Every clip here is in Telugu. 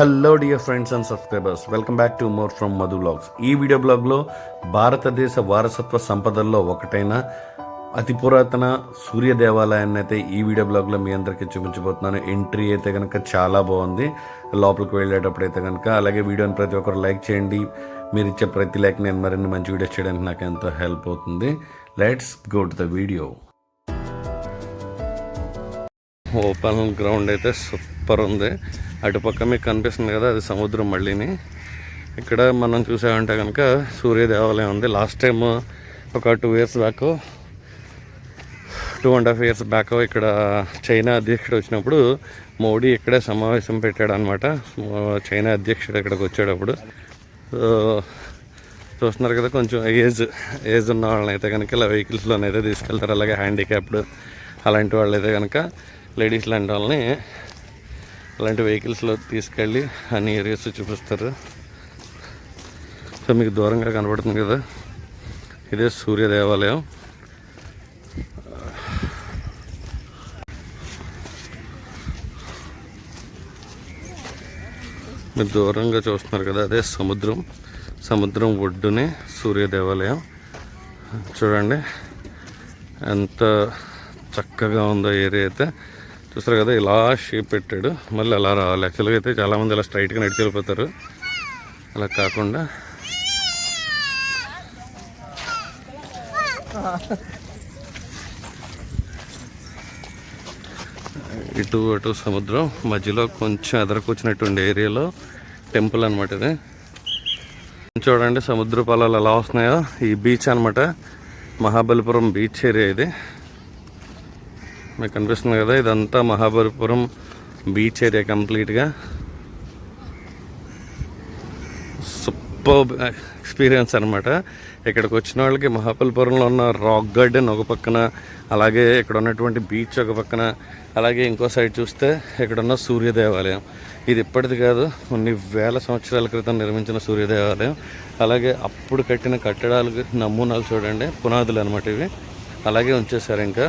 Hello dear friends and subscribers welcome back to more from Madhu blogs ఈ వీడియో బ్లాగ్లో భారతదేశ వారసత్వ సంపదల్లో ఒకటైన అతి పురాతన సూర్య దేవాలయాన్ని అయితే ఈ వీడియో బ్లాగ్లో మీ అందరికీ చూపించబోతున్నాను. ఎంట్రీ అయితే కనుక చాలా బాగుంది. లోపలికి వెళ్ళేటప్పుడు అయితే కనుక అలాగే వీడియోని ప్రతి ఒక్కరు లైక్ చేయండి. మీరు ఇచ్చే ప్రతి లైక్ నేను మరిన్ని మంచి వీడియోస్ చేయడానికి నాకు ఎంతో హెల్ప్ అవుతుంది. Let's go to the video open ground అయితే సూపర్ ఉంది. అటుపక్క మీకు కనిపిస్తుంది కదా అది సముద్రం మళ్ళీని. ఇక్కడ మనం చూసామంటే కనుక సూర్య దేవాలయం ఉంది. లాస్ట్ టైం ఒక two years back two and half years back ఇక్కడ చైనా అధ్యక్షుడు వచ్చినప్పుడు మోడీ ఇక్కడే సమావేశం పెట్టాడు అనమాట చైనా అధ్యక్షుడు ఇక్కడికి వచ్చేటప్పుడు. సో చూస్తున్నారు కదా కొంచెం ఏజ్ ఏజ్ ఉన్న వాళ్ళని అయితే కనుక ఇలా వెహికల్స్లోనైతే తీసుకెళ్తారు. అలాగే హ్యాండిక్యాప్డ్ అలాంటి వాళ్ళు అయితే కనుక లేడీస్ లాంటి వాళ్ళని అలాంటి వెహికల్స్లో తీసుకెళ్ళి అన్ని ఏరియాస్ చూపిస్తారు. సో మీకు దూరంగా కనబడుతుంది కదా? ఇదే సూర్య దేవాలయం. మీరు దూరంగా చూస్తున్నారు కదా అదే సముద్రం. సముద్రం ఒడ్డునే సూర్య దేవాలయం. చూడండి ఎంత చక్కగా ఉందో ఏరియా అయితే. చూస్తారు కదా ఇలా షేప్ పెట్టాడు. మళ్ళీ అలా రావాలి యాక్చువల్గా అయితే చాలామంది ఇలా స్ట్రైట్గా నడిచి వెళ్ళిపోతారు. అలా కాకుండా ఇటు అటు సముద్రం మధ్యలో కొంచెం ఎదరకొచ్చినటువంటి ఏరియాలో టెంపుల్ అనమాట ఇది. చూడండి సముద్ర పొలాలు ఎలా వస్తున్నాయో. ఈ బీచ్ అనమాట మహాబలిపురం బీచ్ ఏరియా ఇది. మీకు కనిపిస్తుంది కదా ఇదంతా మహాబలిపురం బీచ్ ఏరియా కంప్లీట్గా సూపర్ ఎక్స్పీరియన్స్ అనమాట ఇక్కడికి వచ్చిన వాళ్ళకి మహాబలిపురంలో ఉన్న రాక్ గార్డెన్ ఒక పక్కన అలాగే ఇక్కడ ఉన్నటువంటి బీచ్ ఒక పక్కన అలాగే ఇంకో సైడ్ చూస్తే ఇక్కడ ఉన్న సూర్య దేవాలయం ఇది ఇప్పటిది కాదు కొన్ని వేల సంవత్సరాల క్రితం నిర్మించిన సూర్య దేవాలయం అలాగే అప్పుడు కట్టిన కట్టడాలకు నమూనాలు చూడండి పునాదులు అనమాట ఇవి. అలాగే ఉంచేశారు ఇంకా.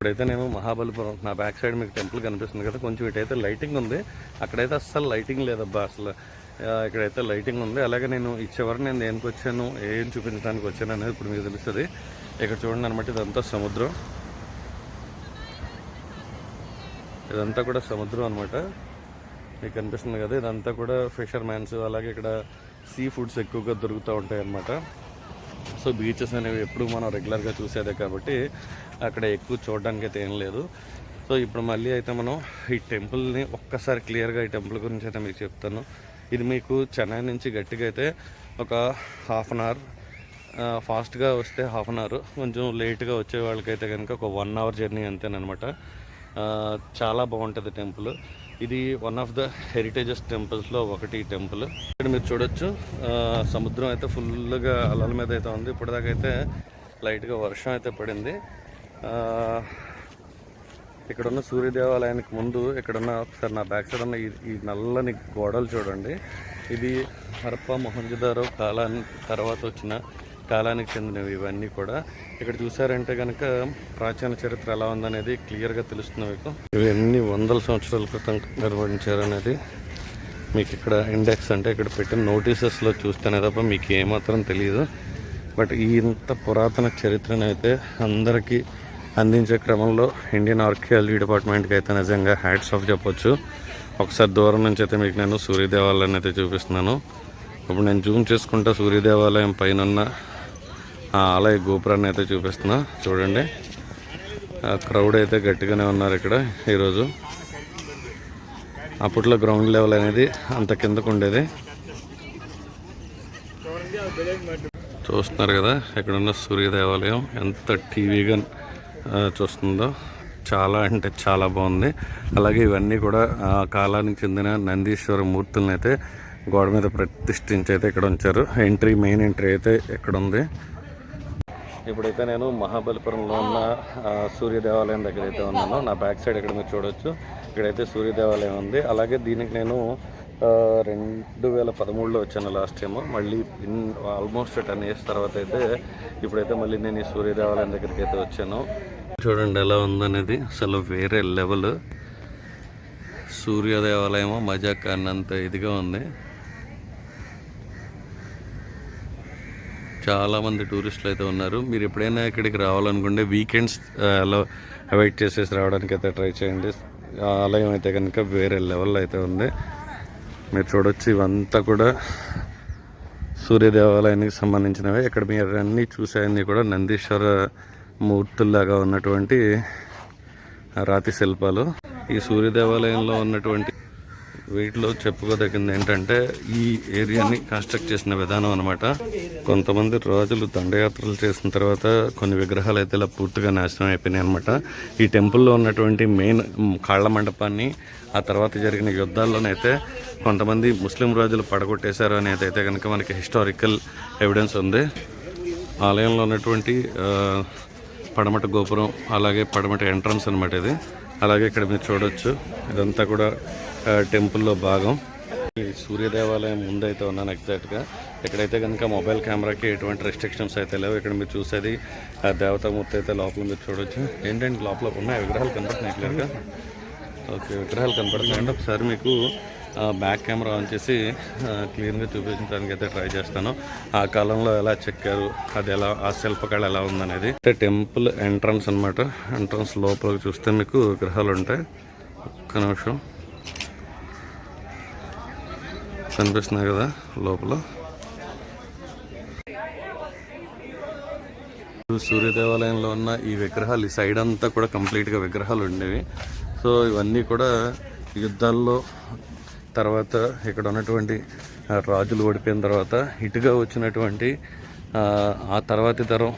ఇప్పుడైతే నేను మహాబలిపురం నా బ్యాక్ సైడ్ మీకు టెంపుల్ కనిపిస్తుంది కదా కొంచెం ఇటైతే లైటింగ్ ఉంది. అక్కడైతే అస్సలు లైటింగ్ లేదబ్బా అసలు ఇక్కడైతే లైటింగ్ ఉంది. అలాగే నేను ఇచ్చేవారు నేను దేనికి వచ్చాను ఏం చూపించడానికి వచ్చాను అనేది ఇప్పుడు మీకు తెలుస్తుంది. ఇక్కడ చూడండి అనమాట ఇదంతా సముద్రం. ఇదంతా కూడా సముద్రం అనమాట మీకు కనిపిస్తుంది కదా ఇదంతా కూడా ఫిషర్ మ్యాన్స్ అలాగే ఇక్కడ సీ ఫుడ్స్ ఎక్కువగా దొరుకుతూ ఉంటాయి అన్నమాట సో బీచెస్ అనేవి ఎప్పుడు మనం రెగ్యులర్గా చూసేదే కాబట్టి అక్కడ ఎక్కువ చూడడానికి అయితే ఏం లేదు. సో ఇప్పుడు మళ్ళీ అయితే మనం ఈ టెంపుల్ని ఒక్కసారి క్లియర్గా ఈ టెంపుల్ గురించి అయితే మీకు చెప్తాను. ఇది మీకు చెన్నై నుంచి గట్టిగా అయితే ఒక హాఫ్ అన్ అవర్ ఫాస్ట్గా వస్తే హాఫ్ అన్ అవర్ కొంచెం లేట్గా వచ్చే వాళ్ళకైతే కనుక ఒక వన్ అవర్ జర్నీ అంతేనమాట చాలా బాగుంటుంది టెంపుల్. ఇది వన్ ఆఫ్ ద హెరిటేజెస్ టెంపుల్స్లో ఒకటి టెంపుల్ ఇక్కడ మీరు చూడొచ్చు సముద్రం అయితే ఫుల్గా అలల మీద అయితే ఉంది. ఇప్పటిదాకా అయితే లైట్గా వర్షం అయితే పడింది. ఇక్కడున్న ఇక్కడ ఉన్న సూర్య దేవాలయానికి ముందు ఇక్కడున్న ఒకసారి నా బ్యాక్ సైడ్ ఉన్న ఈ ఈ నల్లని గోడలు చూడండి. ఇది హరప్ప మొహంజదారో కాలాన్ని తర్వాత వచ్చిన కాలానికి చెందినవి ఇవన్నీ కూడా. ఇక్కడ చూసారంటే కనుక ప్రాచీన చరిత్ర ఎలా ఉందనేది క్లియర్గా తెలుస్తుంది మీకు. ఇవి ఎన్ని వందల సంవత్సరాల క్రితం నిర్వహించారనేది మీకు ఇక్కడ ఇండెక్స్ అంటే ఇక్కడ పెట్టిన నోటీసెస్లో చూస్తేనే తప్ప మీకు ఏమాత్రం తెలియదు. బట్ ఈ ఇంత పురాతన చరిత్రను అయితే అందరికీ అందించే క్రమంలో ఇండియన్ ఆర్కియాలజీ డిపార్ట్మెంట్కి అయితే నిజంగా హ్యాట్స్ ఆఫ్ చెప్పొచ్చు. ఒకసారి దూరం నుంచి అయితే మీకు నేను సూర్యదేవాలయాన్ని అయితే చూపిస్తున్నాను. ఇప్పుడు నేను జూమ్ చేసుకుంటే సూర్యదేవాలయం పైన ఉన్న ఆ ఆలయ గోపురాన్ని అయితే చూపిస్తున్నా. చూడండి. క్రౌడ్ అయితే గట్టిగానే ఉన్నారు ఇక్కడ ఈరోజు. అప్పట్లో గ్రౌండ్ లెవెల్ అనేది అంత కిందకు ఉండేది. చూస్తున్నారు కదా ఇక్కడ ఉన్న సూర్య దేవాలయం ఎంత టీవీగా చూస్తుందో. చాలా అంటే చాలా బాగుంది. అలాగే ఇవన్నీ కూడా ఆ కాలానికి చెందిన నందీశ్వర మూర్తులను అయితే గోడ మీద ప్రతిష్ఠించి అయితే ఇక్కడ ఉంచారు. ఎంట్రీ మెయిన్ ఎంట్రీ అయితే ఇక్కడ ఉంది. ఇప్పుడైతే నేను మహాబలిపురంలో ఉన్న సూర్య దేవాలయం దగ్గర అయితే ఉన్నాను. నా బ్యాక్ సైడ్ ఇక్కడ మీరు చూడొచ్చు. ఇక్కడైతే సూర్య దేవాలయం ఉంది. అలాగే దీనికి నేను రెండు వేల పదమూడులో వచ్చాను లాస్ట్ టైం మళ్ళీ ఇన్ ఆల్మోస్ట్ టెన్ ఇయర్స్ తర్వాత అయితే ఇప్పుడైతే మళ్ళీ నేను ఈ సూర్య దేవాలయం దగ్గరికి అయితే వచ్చాను. చూడండి ఎలా ఉందనేది. అసలు వేరే లెవెల్ సూర్య దేవాలయము మజాక్ అన్నంత ఇదిగా ఉంది. చాలామంది టూరిస్టులు అయితే ఉన్నారు. మీరు ఎప్పుడైనా ఇక్కడికి రావాలనుకుంటే వీకెండ్స్ అలా అవాయిడ్ చేసేసి రావడానికి అయితే ట్రై చేయండి. ఆలయం అయితే కనుక వేరే లెవెల్లో అయితే ఉంది. మీరు చూడొచ్చు ఇవంతా కూడా సూర్య దేవాలయానికి సంబంధించినవి. ఇక్కడ మీరు అన్నీ చూసేవన్నీ కూడా నందీశ్వర మూర్తుల్లాగా ఉన్నటువంటి రాతి శిల్పాలు. ఈ సూర్య దేవాలయంలో ఉన్నటువంటి వీటిలో చెప్పుకోదగింది ఏంటంటే ఈ ఏరియాని కన్స్ట్రక్ట్ చేసిన విధానం అనమాట కొంతమంది రాజులు దండయాత్రలు చేసిన తర్వాత కొన్ని విగ్రహాలు అయితే ఇలా పూర్తిగా నాశనం అయిపోయినాయి అనమాట ఈ టెంపుల్లో ఉన్నటువంటి మెయిన్ కాళ్ళ మండపాన్ని ఆ తర్వాత జరిగిన యుద్ధాల్లోనైతే కొంతమంది ముస్లిం రాజులు పడగొట్టేశారు అనేది అయితే కనుక మనకి హిస్టారికల్ ఎవిడెన్స్ ఉంది. ఆలయంలో ఉన్నటువంటి పడమట గోపురం అలాగే పడమట ఎంట్రన్స్ అనమాట ఇది. అలాగే ఇక్కడ మీరు చూడొచ్చు. ఇదంతా కూడా టెంపుల్లో భాగం. ఈ సూర్య దేవాలయం ముందైతే ఉన్నాను ఎగ్జాక్ట్గా. ఇక్కడైతే కనుక మొబైల్ కెమెరాకి ఎటువంటి రెస్ట్రిక్షన్స్ అయితే లేవు. ఇక్కడ మీరు చూసేది ఆ దేవతామూర్తి అయితే లోపల మీరు చూడొచ్చు. ఏంటంటే లోపల ఉన్నాయి విగ్రహాలు కనపడుతున్నాయి క్లియర్గా ఓకే విగ్రహాలు కనపడుతున్నాయండి. ఒకసారి మీకు బ్యాక్ కెమెరా ఆన్ చేసి క్లీన్గా క్లియర్గా చూపించడానికి అయితే ట్రై చేస్తాను. ఆ కాలంలో ఎలా చెక్కారు అది ఎలా ఆ శిల్పకళ ఎలా ఉందనేది. అంటే టెంపుల్ ఎంట్రన్స్ అనమాట ఎంట్రన్స్ లోపలికి చూస్తే మీకు విగ్రహాలు ఉంటాయి. ఒక్క నిమిషం. కనిపిస్తున్నాయి కదా లోపల. సూర్య దేవాలయంలో ఉన్న ఈ విగ్రహాలు ఈ సైడ్ అంతా కూడా కంప్లీట్గా విగ్రహాలు ఉండేవి. సో ఇవన్నీ కూడా యుద్ధాల్లో తర్వాత ఇక్కడ ఉన్నటువంటి రాజులు ఓడిపోయిన తర్వాత ఇటుగా వచ్చినటువంటి ఆ, తర్వాతి తరం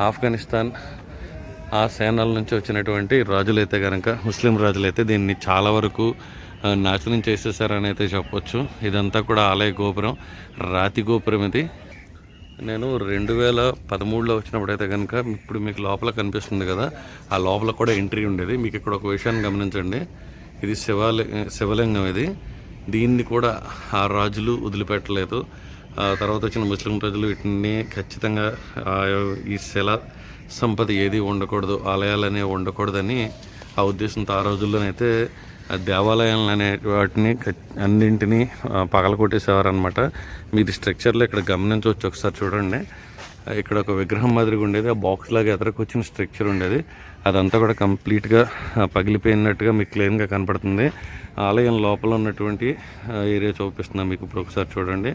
ఆఫ్ఘనిస్తాన్ ఆ సేనల నుంచి వచ్చినటువంటి రాజులైతే కనుక ముస్లిం రాజులైతే దీన్ని చాలా వరకు నాశనం చేసేసారని అయితే చెప్పొచ్చు. ఇదంతా కూడా ఆలయ గోపురం రాతి గోపురం ఇది. నేను రెండు వేల పదమూడులో వచ్చినప్పుడు అయితే కనుక ఇప్పుడు మీకు లోపల కనిపిస్తుంది కదా ఆ లోపల కూడా ఎంట్రీ ఉండేది. మీకు ఇక్కడ ఒక విషయాన్ని గమనించండి. ఇది శివాలి శివలింగం ఇది. దీన్ని కూడా ఆ రాజులు వదిలిపెట్టలేదు. ఆ తర్వాత వచ్చిన ముస్లిం ప్రజలు వీటిని ఖచ్చితంగా ఈ శిల సంపద ఏది ఉండకూడదు ఆలయాలు అనేవి ఉండకూడదని ఆ ఉద్దేశంతో ఆ రోజుల్లోనైతే దేవాలయాలు దేవాలయాలను అనే వాటిని అన్నింటినీ పగల కొట్టేసేవారనమాట మీరు స్ట్రక్చర్లో ఇక్కడ గమనించవచ్చు ఒకసారి చూడండి. ఇక్కడ ఒక విగ్రహం మాదిరిగా ఉండేది. ఆ బాక్స్ లాగా ఎదరకు వచ్చిన స్ట్రక్చర్ ఉండేది. అదంతా కూడా కంప్లీట్గా పగిలిపోయినట్టుగా మీకు క్లీన్గా కనపడుతుంది. ఆలయం లోపల ఉన్నటువంటి ఏరియా చూపిస్తున్నా మీకు ఇప్పుడు ఒకసారి చూడండి.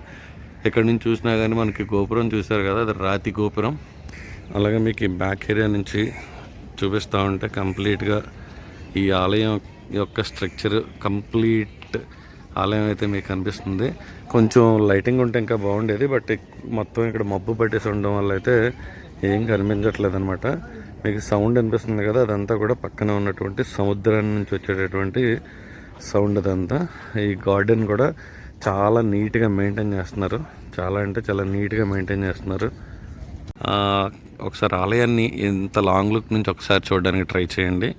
ఇక్కడ నుంచి చూసినా కానీ మనకి గోపురం చూశారు కదా అది రాతి గోపురం. అలాగే మీకు ఈ బ్యాక్ ఏరియా నుంచి చూపిస్తూ ఉంటే కంప్లీట్గా ఈ ఆలయం యొక్క స్ట్రక్చర్ కంప్లీట్ ఆలయం అయితే మీకు కనిపిస్తుంది. కొంచెం లైటింగ్ ఉంటే ఇంకా బాగుండేది బట్ మొత్తం ఇక్కడ మబ్బు పట్టేసి ఉండడం వల్ల అయితే ఏం కనిపించట్లేదు అనమాట మీకు సౌండ్ అనిపిస్తుంది కదా అదంతా కూడా పక్కన ఉన్నటువంటి సముద్రం నుంచి వచ్చేటటువంటి సౌండ్ అదంతా. ఈ గార్డెన్ కూడా చాలా నీట్గా మెయింటైన్ చేస్తున్నారు. చాలా అంటే చాలా నీట్గా మెయింటైన్ చేస్తున్నారు. ఒకసారి ఆలయాన్ని ఇంత లాంగ్ లుక్ నుంచి ఒకసారి చూడడానికి ట్రై చేయండి.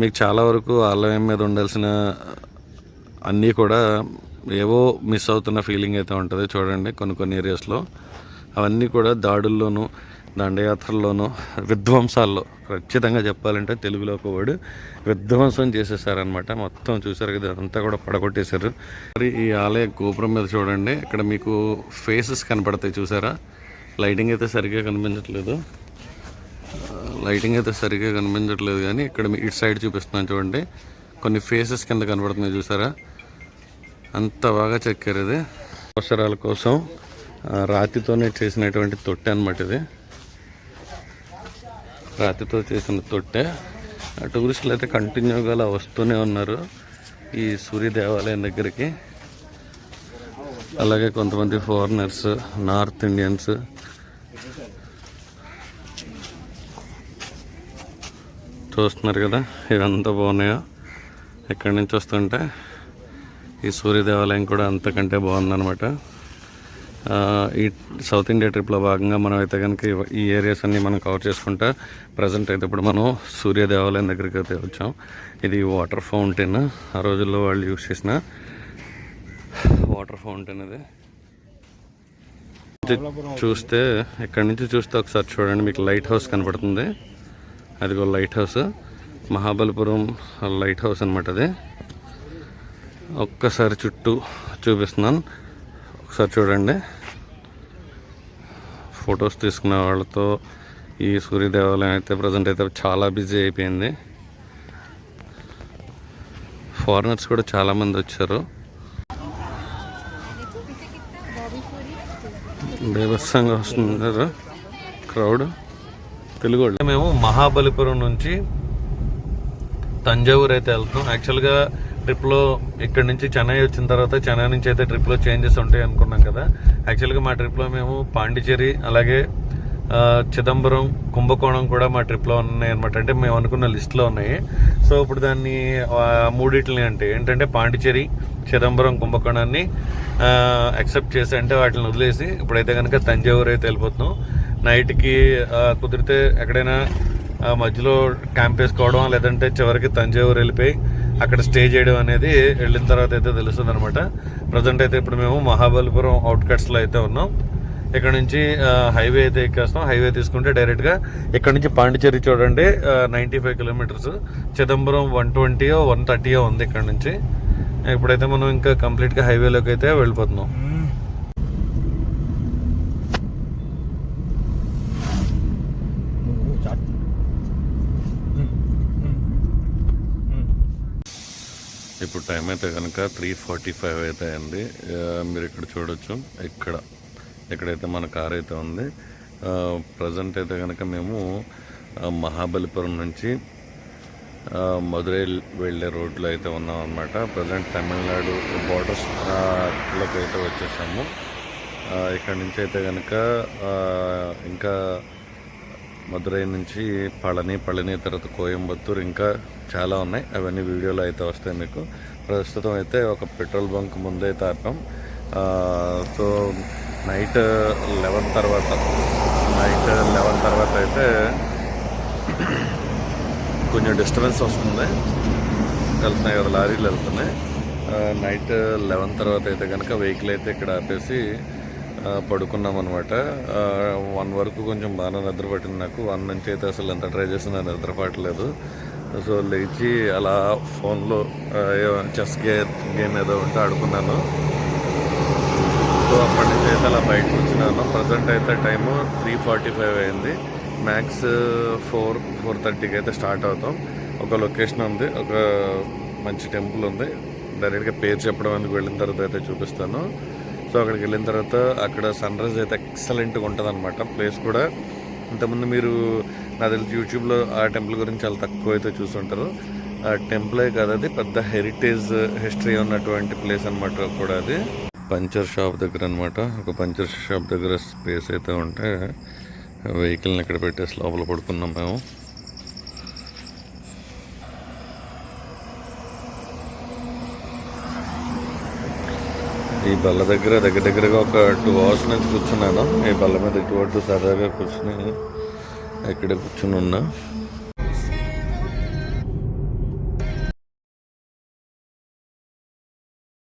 మీకు చాలా వరకు ఆలయం మీద ఉండాల్సిన అన్నీ కూడా ఏవో మిస్ అవుతున్న ఫీలింగ్ అయితే ఉంటుంది. చూడండి కొన్ని కొన్ని ఏరియాస్లో అవన్నీ కూడా దాడుల్లోనూ దండయాత్రల్లోనూ విధ్వంసాల్లో ఖచ్చితంగా చెప్పాలంటే తెలుగులో ఒక వర్డ్ విధ్వంసం చేసేసారనమాట మొత్తం చూసారు కదా అంతా కూడా పడగొట్టేశారు. మరి ఈ ఆలయ గోపురం మీద చూడండి ఇక్కడ మీకు ఫేసెస్ కనపడతాయి చూసారా? లైటింగ్ అయితే సరిగ్గా కనిపించట్లేదు. లైటింగ్ అయితే సరిగ్గా కనిపించట్లేదు కానీ ఇక్కడ ఇటు సైడ్ చూపిస్తున్నాను చూడండి. కొన్ని ఫేసెస్ కింద కనబడుతున్నాయి చూసారా? అంత బాగా చెక్కారు ఇది అవసరాల కోసం రాతితోనే చేసినటువంటి తొట్టె అనమాట ఇది. రాతితో చేసిన తొట్టె. ఆ, టూరిస్టులు అయితే కంటిన్యూగా అలా వస్తూనే ఉన్నారు ఈ సూర్య దేవాలయం దగ్గరికి. అలాగే కొంతమంది ఫారినర్స్ నార్త్ ఇండియన్స్. చూస్తున్నారు కదా ఇవంతా బాగున్నాయో? ఎక్కడి నుంచి వస్తుంటే? ఈ సూర్య దేవాలయం కూడా అంతకంటే బాగుందనమాట ఈ సౌత్ ఇండియా ట్రిప్లో భాగంగా మనం అయితే కనుక ఈ ఏరియాస్ అన్నీ మనం కవర్ చేసుకుంటా ప్రజెంట్ అయితే ఇప్పుడు మనం సూర్య దేవాలయం దగ్గరికి అయితే వచ్చాం. ఇది వాటర్ ఫౌంటైన్ ఆ రోజుల్లో వాళ్ళు యూస్ చేసిన వాటర్ ఫౌంటైన్ ఇది. ఇది చూస్తే ఇక్కడ నుంచి చూస్తే ఒకసారి చూడండి మీకు లైట్ హౌస్ కనపడుతుంది. అదిగో light house Mahabalipuram light house అనమాట అది. ఒక్కసారి చుట్టూ చూపిస్తున్నాను. ఒకసారి చూడండి. ఫొటోస్ తీసుకునే వాళ్ళతో ఈ సూర్య దేవాలయం అయితే ప్రజెంట్ అయితే చాలా బిజీ అయిపోయింది. ఫారినర్స్ కూడా చాలామంది వచ్చారు. బేభత్సంగా వస్తున్నారు. క్రౌడ్. తెలుగు వాళ్ళు. మేము మహాబలిపురం నుంచి తంజావూరు అయితే వెళ్తున్నాం. యాక్చువల్గా ట్రిప్లో ఇక్కడ నుంచి చెన్నై వచ్చిన తర్వాత చెన్నై నుంచి అయితే ట్రిప్లో చేంజెస్ ఉంటాయి అనుకున్నాం కదా. యాక్చువల్గా మా ట్రిప్లో మేము పాండిచేరి అలాగే చిదంబరం కుంభకోణం కూడా మా ట్రిప్లో ఉన్నాయి అనమాట అంటే మేము అనుకున్న లిస్ట్లో ఉన్నాయి. సో ఇప్పుడు దాన్ని మూడిట్లని అంటే ఏంటంటే పాండిచేరి చిదంబరం కుంభకోణాన్ని యాక్సెప్ట్ చేసి అంటే వాటిని వదిలేసి ఇప్పుడైతే కనుక తంజావూరు అయితే వెళ్ళిపోతున్నాం. నైట్కి కుదిరితే ఎక్కడైనా మధ్యలో క్యాంప్ వేసుకోవడం లేదంటే చివరికి తంజావూరు వెళ్ళిపోయి అక్కడ స్టే చేయడం అనేది వెళ్ళిన తర్వాత అయితే తెలుస్తుంది అనమాట ప్రజెంట్ అయితే ఇప్పుడు మేము మహాబలిపురం అవుట్కట్స్లో అయితే ఉన్నాం. ఇక్కడ నుంచి హైవే అయితే ఎక్కేస్తాం. హైవే తీసుకుంటే డైరెక్ట్గా ఇక్కడ నుంచి పాండిచేరి చూడండి ninety five kilometres Chidambaram one ట్వంటీయో one థర్టీయో ఉంది ఇక్కడ నుంచి. ఇప్పుడైతే మనం ఇంకా కంప్లీట్గా హైవేలోకి అయితే వెళ్ళిపోతున్నాం. ఇప్పుడు టైం అయితే కనుక త్రీ ఫార్టీ ఫైవ్ అయితే అయింది మీరు ఇక్కడ చూడొచ్చు. ఇక్కడ ఎక్కడైతే మన కార్ అయితే ఉంది. ప్రజెంట్ అయితే కనుక మేము మహాబలిపురం నుంచి మధురై వెళ్ళే రోడ్లో అయితే ఉన్నాం అనమాట ప్రజెంట్ తమిళనాడు బార్డర్స్లోకి అయితే వచ్చేసాము. ఇక్కడ నుంచి అయితే కనుక ఇంకా మదురై నుంచి పళని పళని తర్వాత కోయంబత్తూర్ ఇంకా చాలా ఉన్నాయి. అవన్నీ వీడియోలో అయితే వస్తాయి మీకు. ప్రస్తుతం అయితే ఒక పెట్రోల్ బంక్ ముందైతే ఆపాం సో నైట్ లెవెన్ తర్వాత నైట్ లెవెన్ తర్వాత అయితే కొంచెం డిస్టర్బెన్స్ వస్తుంది. వెళ్తున్నాయి కదా లారీలు వెళ్తున్నాయి. నైట్ లెవెన్ తర్వాత అయితే కనుక వెహికల్ అయితే ఇక్కడ ఆపేసి పడుకున్నాం అనమాట వన్ వరకు కొంచెం బాగా నిద్ర పట్టింది నాకు. వన్ నుంచి అయితే అసలు ఎంత ట్రై చేసినా నిద్ర పట్టలేదు. సో లేచి అలా ఫోన్లో చెస్ గే గేమ్ ఏదో ఉంటే ఆడుకున్నాను. సో అప్పటి నుంచి అయితే అలా బయటకు వచ్చినాను. ప్రజెంట్ అయితే టైము త్రీ ఫార్టీ ఫైవ్ అయింది. మ్యాక్స్ ఫోర్ ఫోర్ థర్టీకి అయితే స్టార్ట్ అవుతాం. ఒక లొకేషన్ ఉంది ఒక మంచి టెంపుల్ ఉంది. డైరెక్ట్గా పేరు చెప్పడం వెళ్ళిన తర్వాత అయితే చూపిస్తాను. సో అక్కడికి వెళ్ళిన తర్వాత అక్కడ సన్ రైజ్ అయితే ఎక్సలెంట్గా ఉంటుంది అనమాట ప్లేస్ కూడా ఇంతకుముందు మీరు నా తెలిసి యూట్యూబ్లో ఆ టెంపుల్ గురించి చాలా తక్కువ అయితే చూస్తుంటారు ఆ టెంపులే కాదు అది పెద్ద హెరిటేజ్ హిస్టరీ ఉన్నటువంటి ప్లేస్ అనమాట కూడా అది. పంచర్ షాప్ దగ్గర అనమాట ఒక పంచర్ షాప్ దగ్గర స్పేస్ అయితే ఉంటే వెహికల్ని ఇక్కడ పెట్టేసి లోపల పడుకున్నాం మేము. ఈ బల్ల దగ్గర దగ్గర దగ్గరగా ఒక టూ అవర్స్ నుంచి కూర్చున్నాను. ఈ బల్ల మీద ఇటువంటి సరదాగా కూర్చుని ఇక్కడ కూర్చుని ఉన్నా.